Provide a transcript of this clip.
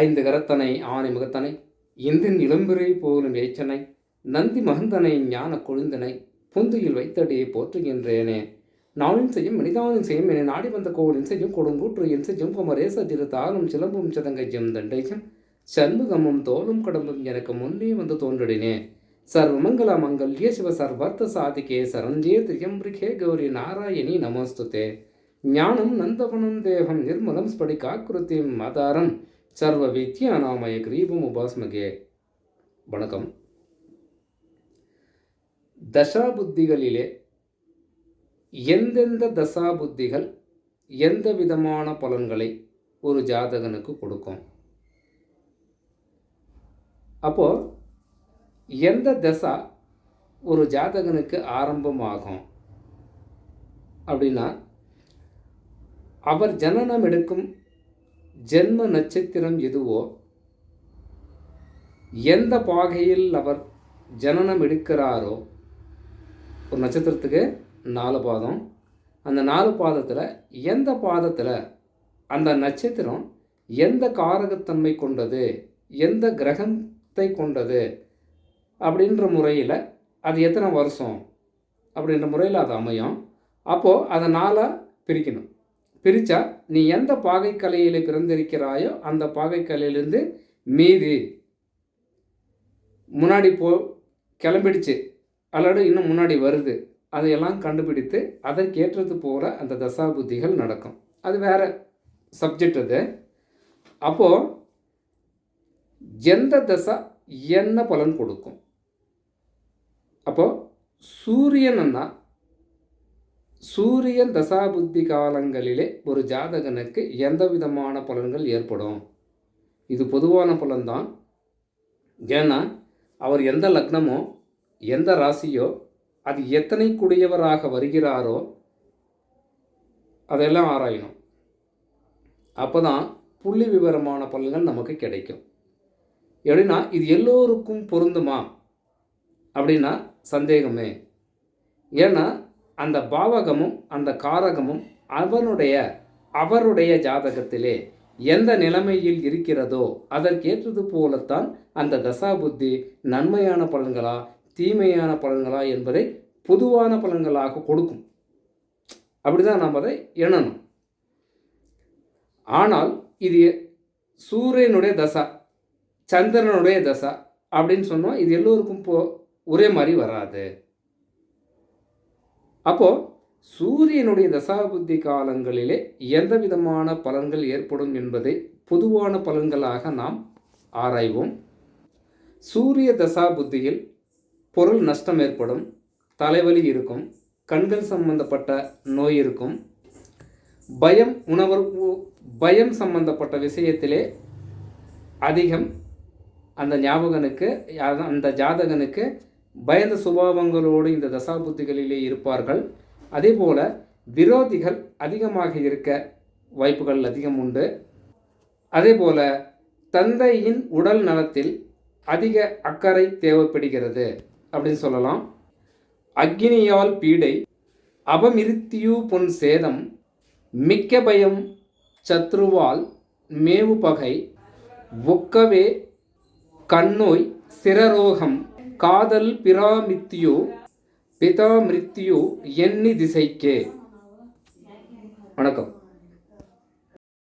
ஐந்து கரத்தனை ஆனை முகத்தனை இந்தின் இளம்பிறை போலும் ஏச்சனை நந்தி மகந்தனை ஞான கொழுந்தனை புந்துயில் வைத்தடியை போற்றுகின்றேனே. நாளின் செய்யும் மனிதாவின் செய்யும் என நாடி வந்த கோவிலின் செய்யும் கொடுங்கூற்று என் செய்யும் குமரேச திரு தாரும் சிலம்பும் சதங்கையும் தண்டையும் சண்முகமும் தோலும் கடம்பும் எனக்கு முன்னே வந்து தோன்றினே சர்வமங்கல மங்கல்ய சிவ சர்வர்த்த சாதிகே சரஞ்சே திரியம்பிரிகே கௌரி நாராயணி நமோஸ்துதே. ஞானம் நந்தவனம் தேவம் நிர்மலம் ஸ்படிகாக்கிருத்திம் மதாரம் சர்வ வித்யாநாமய கிரீபம் உபாஸ்மகே. வணக்கம். தசாபுத்திகளிலே எந்தெந்த தசாபுத்திகள் எந்த விதமான பலன்களை ஒரு ஜாதகனுக்கு கொடுக்கும்? அப்போ எந்த தசா ஒரு ஜாதகனுக்கு ஆரம்பமாகும்? அப்படின்னா அவர் ஜனனம் எடுக்கும் ஜென்ம நட்சத்திரம் எதுவோ எந்த பாகையில் அவர் ஜனனம் எடுக்கிறாரோ ஒரு நட்சத்திரத்துக்கு நாலு பாதம். அந்த நாலு பாதத்தில் எந்த பாதத்தில் அந்த நட்சத்திரம் எந்த காரகத்தன்மை கொண்டது எந்த கிரகத்தை கொண்டது அப்படின்ற முறையில் அது எத்தனை வருஷம் அப்படின்ற முறையில் அது அமையும். அப்போது அதை நாளாக பிரிக்கணும். பிரித்தா நீ எந்த பாகைக்கலையில் பிறந்திருக்கிறாயோ அந்த பாகைக்கலையிலேருந்து மீதி. முன்னாடி போ கிளம்பிடுச்சு. அல்லது இன்னும் முன்னாடி வருது. அதையெல்லாம் கண்டுபிடித்து அதற்கேற்றது போல அந்த தசா புத்திகள் நடக்கும். அது வேற சப்ஜெக்ட் அது. அப்போது எந்த தசா என்ன பலன் கொடுக்கும்? அப்போது சூரியன்னா சூரியன் தசாபுத்தி காலங்களிலே ஒரு ஜாதகனுக்கு எந்த விதமான பலன்கள் ஏற்படும்? இது பொதுவான பலன்தான். ஏன்னா அவர் எந்த லக்னமோ எந்த ராசியோ அது எத்தனை கூடியவராக வருகிறாரோ அதெல்லாம் ஆராயணும். அப்போ தான் புள்ளி விவரமான பலன்கள் நமக்கு கிடைக்கும். எப்படின்னா இது எல்லோருக்கும் பொருந்துமா? அப்படின்னா சந்தேகமே. ஏன்னா அந்த பாவகமும் அந்த காரகமும் அவனுடைய அவருடைய ஜாதகத்திலே எந்த நிலைமையில் இருக்கிறதோ அதற்கேற்றது போலத்தான் அந்த தசா புத்தி நன்மையான பலன்களா தீமையான பலன்களா என்பதை பொதுவான பலன்களாக கொடுக்கும். அப்படிதான் நாம் அதை எண்ணணும். ஆனால் இது சூரியனுடைய தசா சந்திரனுடைய தசா அப்படின்னு சொன்னால் இது எல்லோருக்கும் போ ஒரே மாதிரி வராது. அப்போது சூரியனுடைய தசாபுத்தி காலங்களிலே எந்த விதமான பலன்கள் ஏற்படும் என்பதை பொதுவான பலன்களாக நாம் ஆராய்வோம். சூரிய தசாபுத்தியில் பொருள் நஷ்டம் ஏற்படும் தலைவலி இருக்கும் கண்கள் சம்பந்தப்பட்ட நோய் இருக்கும் பயம் உணர்வு பயம் சம்பந்தப்பட்ட விஷயத்திலே அதிகம். அந்த ஞாபகனுக்கு அந்த ஜாதகனுக்கு பயந்த சுபாவங்களோடு இந்த தசாபுத்திகளிலே இருப்பார்கள். அதே போல் விரோதிகள் அதிகமாக இருக்க வாய்ப்புகள் அதிகம் உண்டு. அதே போல் தந்தையின் உடல் நலத்தில் அதிக அக்கறை தேவைப்படுகிறது அப்படின்னு சொல்லலாம். அக்னியால் பீடை அபமிருத்தியு பொன் சேதம் மிக்க பயம் சத்ருவால் மேவு பகை ஒக்கவே கண்ணோய் சிரரோகம் காதல் பிராமித்தியோ பிதா எண்ணி திசைக்கே. வணக்கம்.